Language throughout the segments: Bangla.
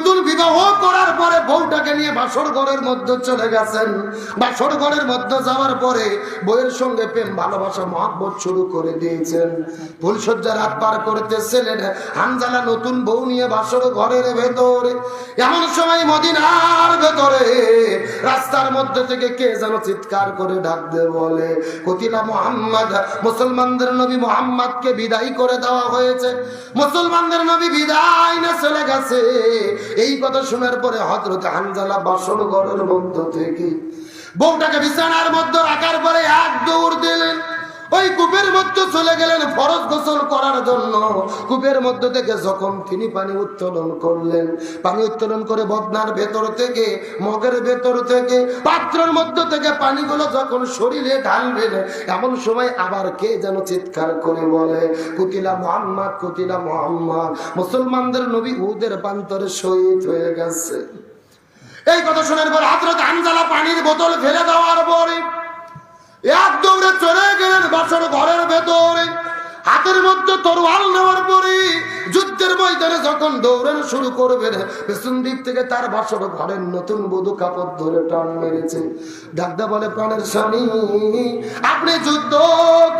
নতুন বিবাহ করার পরে বউটাকে নিয়ে বাসর ঘরের মধ্যে চলে গেছেন। বাসর ঘরের মধ্যে যাওয়ার পরে বইয়ের সঙ্গে প্রেম, ভালোবাসা, মহাব্বত শুরু করে দিয়েছেন। ফুলসজ্জা রাত পার করতেছিলেন। হানজালা নতুন বউ নিয়ে বাসর ঘরের ভেতরে। এমন সময় মদিনার ভেতরে রাস্তার মধ্যে থেকে কে যেন চিৎকার করে ডাক দে বলে, কতিলা মোহাম্মদ, মুসলমানদের নবী মোহাম্মদকে বিদায় করে দেওয়া হয়েছে। মুসলমানদের নবী বিদায় না চলে গেছে। এই কথা শোনার পরে হজরত হানজালা বাসন ঘরের মধ্য থেকে বউটাকে বিছানার মধ্যে কূপের মধ্যে চলে গেলেন ফরজ গোসল করার জন্য। কূপের মধ্যে থেকে যখন তিনি পানি উত্তোলন করলেন, পানি উত্তোলন করে বদনার ভেতর থেকে, মগের ভেতর থেকে, পাত্রের মধ্যে থেকে পানিগুলো যখন শরীরে ঢালবেন এমন সময় আবার কে যেন চিৎকার করে বলে, কুতিলা মোহাম্মদ কুতিলা মোহাম্মদ। মুসলমানদের নবী উদের প্রান্তরে শহীদ হয়ে গেছে। এই কথা শোনার পর হাজরত আনজালা পানির বোতল ফেলে দেওয়ার পরে এক দৌড়ে চলে গেলেন তরোয়াল নেওয়ার পরে ময়দানে যখন দৌড়ানো শুরু করবেন পেছন দিক থেকে তার বাসর ঘরের নতুন বধু কাপড় ধরে টান মেরেছে। ডাকদা বলে, প্রাণের স্বামী, আপনি যুদ্ধ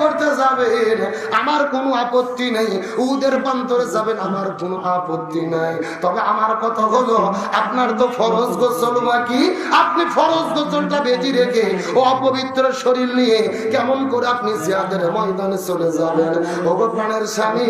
করতে যাবেন, আমার কোনো আপত্তি নেই। উদের প্রান্তরে যাবেন, আমার কোনো আপত্তি নাই। তবে আমার কথা হলো, আপনার তো ফরজ গোসল বাকি। আপনি ফরজ গোসলটা বেঁচে রেখে ও অপবিত্র শরীর নিয়ে কেমন করে আপনি জিয়াদের ময়দানে চলে যাবেন? ও প্রাণের স্বামী,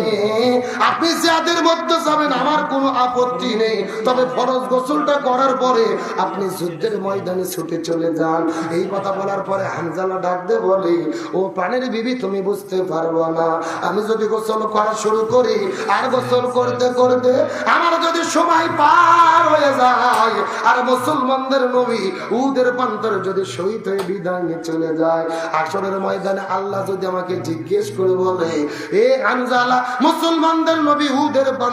আপনি জিয়াদের মধ্যে যাবেন আমার কোনো আপত্তি নেই। তবে ফরজ গোসলটা করার পরে আপনি যুদ্ধের ময়দানে ছুটে চলে যান। এই কথা বলার পরে হানজালা ডাক দে বলি, ও প্রাণের বিবি, তুমি বুঝতে পারব না। আমি যদি গোসল করা শুরু করি, আর গোসল করতে করতে আমার যদি সময় পার হয়ে যায়, আর মুসলমানদের নবী উদের প্রান্তরে যদি শহীদ হয়ে বিদায় নিয়ে চলে যায়, আসরের ময়দানে আল্লাহ যদি আমাকে জিজ্ঞেস করে বলে, এ আনজালা মুসলমানদের নবী উদের প্রান্তরে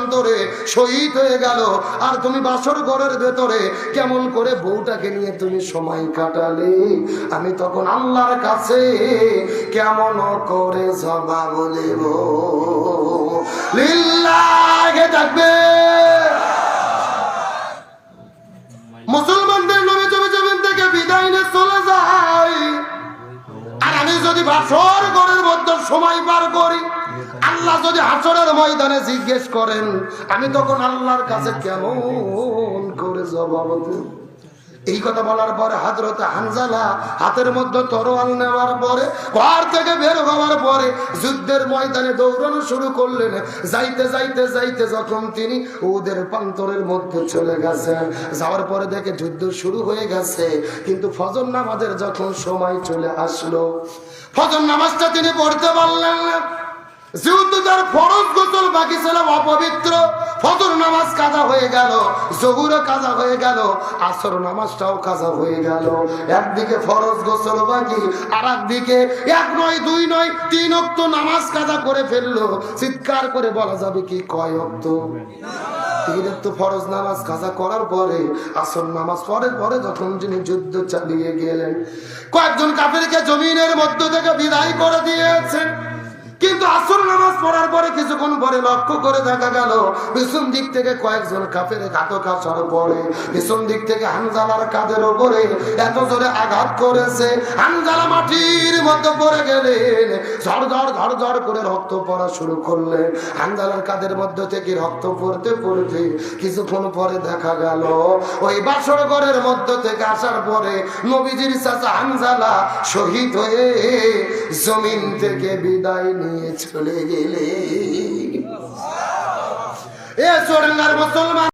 শহীদ হয়ে গেল। আর তুমি বাসর ঘরের ভেতরে কেমন করে বউটাকে নিয়ে তুমি সময় কাটালে? আমি তখন আল্লাহর কাছে কেমন করে জবাব দেব? থাকবে মুসলমানদের নবী জমি জমিন থেকে বিদায় নিয়ে চলে যায়। আর আমি যদি বাসর ঘরের মধ্যে সময় পার করি আল্লাহ যদি হাসরের ময়দানে জিজ্ঞেস করেন, আমি তখন আল্লাহর কাছে কেমন করে জবাব এই কথা বলার পরে হাজরত হানজালা হাতের মধ্যে তরোয়াল নেওয়ার পরে, ঘর থেকে বের হওয়ার পরে যুদ্ধের ময়দানে দৌড়ানো শুরু করলেন। যাইতে যাইতে যাইতে যখন তিনি ওদের প্রান্তরের মধ্যে চলে গেছেন, যাওয়ার পরে দেখে যুদ্ধ শুরু হয়ে গেছে। কিন্তু ফজর নামাজের যখন সময় চলে আসলো, ফজর নামাজটা তিনি পড়তে পারলেন না। যেহেতু তার ফরজ গোসল, বাকি অপবিত্র। ফজর নামাজ কাজা হয়ে গেল কাজা হয়ে গেল, আসর নামাজটাও কাজা হয়ে গেল। একদিকে ফরজ গোসল বাকি আর একদিকে এক নয়, দুই নয়, তিন অক্ত নামাজ কাজা করে ফেলল। চিৎকার করে বলা যাবে কি কয় অক্ত? ফরজ নামাজ কাজা করার পরে, আসর নামাজ পরে পরে যখন যিনি যুদ্ধ চালিয়ে গেলেন, কয়েকজন কাফেরকে জমিনের মধ্য থেকে বিদায় করে দিয়েছেন। কিন্তু আসর নামাজ পড়ার পরে কিছুক্ষণ পরে লক্ষ্য করে দেখা গেল, পিছন দিক থেকে কয়েকজন কাপের ঘাতক আসার পিছন দিক থেকে হানজালার কাদের ওপরে এত জোরে আঘাত করেছে, হানজালা মাটির মধ্যে পড়ে গেলেন। ঝড় ঝড় ঝড় ঝড় করে রক্ত পড়া শুরু করলেন। হানজালার কাদের মধ্যে থেকে রক্ত পড়তে পড়তে কিছুক্ষণ পরে দেখা গেল, ওই বাসর ঘরের মধ্য থেকে আসার পরে নবীজির চাচা হানজালা শহীদ হয়ে জমিন থেকে বিদায় চলে গেলে। এ চোরাঙ্গার মুসলমান।